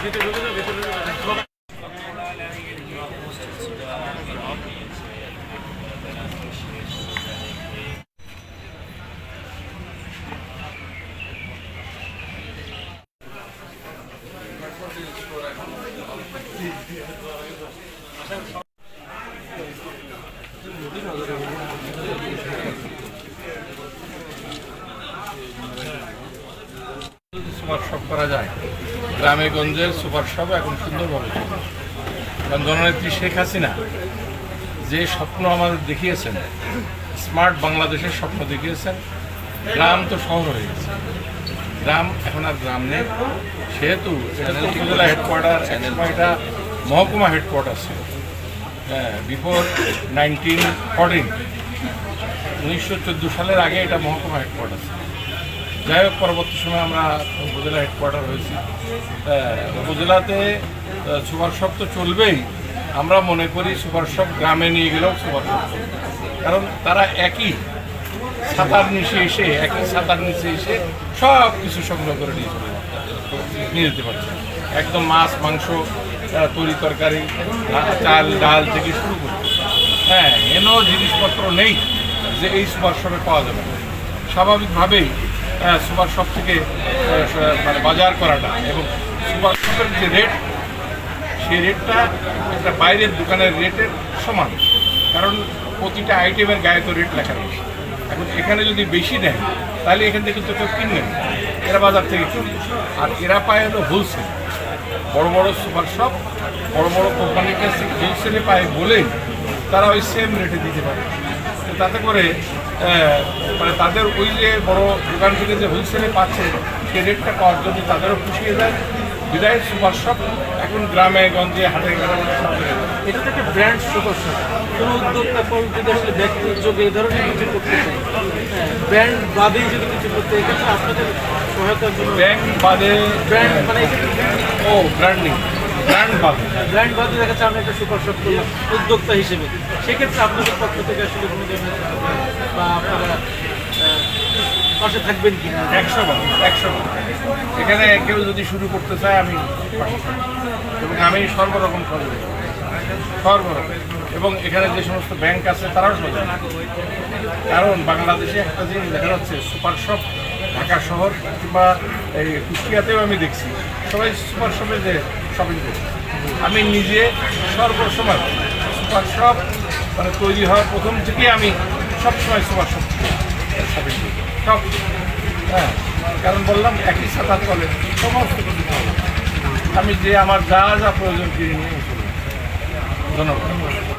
Aquí te lo digo. Super shop করা যায়। গ্রামে গঞ্জের সুপার শপ এখন সুন্দরভাবে চলছে। কারণ জননেত্রী শেখ হাসিনা যে স্বপ্ন আমাদের দেখিয়েছেন স্মার্ট বাংলাদেশের স্বপ্ন দেখিয়েছেন গ্রাম তো শহর হয়ে গেছে। গ্রাম এখন আর গ্রাম নেই। সেহেতু উপজেলা হেডকোয়ার্টার এটা মহকুমা হেডকোয়ার্টার ছিল হ্যাঁ বিফোর নাইনটিন ফোরটিন উনিশশো চোদ্দ সালের আগে এটা মহকুমা হেডকোয়ার্টার ছিল যাই হোক পরবর্তী সময় আমরা উপজেলা হেডকোয়ার্টার হয়েছি। উপজেলাতে আহ, সুপার শপ তো চলবেই। আমরা মনে করি সুপার শপ গ্রামে নিয়ে গেলেও সুপার শপ কারণ তারা একই সাঁতার নিচে এসে একই সাঁতার নিচে এসে সব কিছু সংগ্রহ করে নিয়ে চলে নিয়ে যেতে পারছে একদম মাছ মাংস তরি তরকারি চাল ডাল থেকে শুরু করে। হ্যাঁ এন জিনিসপত্র নেই যে এই সুপার শপে পাওয়া যাবে। স্বাভাবিকভাবেই সুপার শপ থেকে মানে বাজার করাটা এবং সুপার শপের যে রেট সেই রেটটা একটা বাইরের দোকানের রেটের সমান। কারণ প্রতিটা আইটেমের গায়ে তো রেট লেখা রয়েছে এখন এখানে যদি বেশি নেয়, তাহলে এখান থেকে তো কেউ কিনবে না। এরা বাজার থেকে কিনবে। আর এরা পায় হলো হোলসেল বড় বড় সুপার শপ, বড় বড় কোম্পানির কাছ হোলসেলে পায় বলেই তারা ওই সেম রেটে দিতে পারে। তাতে করে মানে তাদের ওই যে বড় দোকান থেকে যে হোলসেলে পাচ্ছে সেই রেটটা পাওয়ার জন্য তাদেরও পুষিয়ে দেয়। বিদায় সুপার শপ এখন গ্রামে গঞ্জে হাটে ঘাটে। এটা তো একটা ব্র্যান্ড প্রদর্শন কোনো উদ্যোক্তা ফল যদি আসলে ব্যক্তি উদ্যোগে এই ধরনের কিছু করতে চাই ব্র্যান্ড বাদেই যদি কিছু করতে এক্ষেত্রে আপনাদের সহায়তার জন্য ব্যাংক বাদে ব্র্যান্ড মানে ও ব্র্যান্ডিং ব্র্যান্ড বাদে। ব্র্যান্ড বাদে দেখা যাচ্ছে আমরা একটা সুপার শপ করলাম উদ্যোক্তা হিসেবে। সেক্ষেত্রে আপনাদের পক্ষ থেকে আসলে কোনো ধরনের বা আপনারা পাশে থাকবেন কি একশো বার একশো বার। এখানে কেউ যদি শুরু করতে চায় আমি। এবং আমি সর্বরকম সহযোগিতা সর্বরকম। এবং এখানে যে সমস্ত ব্যাংক আছে তারাও সহযোগিতা কারণ বাংলাদেশে একটা জিনিস দেখা যাচ্ছে সুপার শপ ঢাকা শহর কিংবা এই কুষ্টিয়াতেও আমি দেখছি। সবাই সুপার শপে যে শপিং করছে। আমি নিজে সর্বসময় সুপার শপ মানে তৈরি হওয়ার প্রথম থেকেই আমি সবসময় সুপার শপ শপিং করি। সব হ্যাঁ কারণ বললাম একই ছাতার তলে সমস্ত কিছু আমি যে আমার যা যা প্রয়োজন কিনে নিয়ে ধন্যবাদ।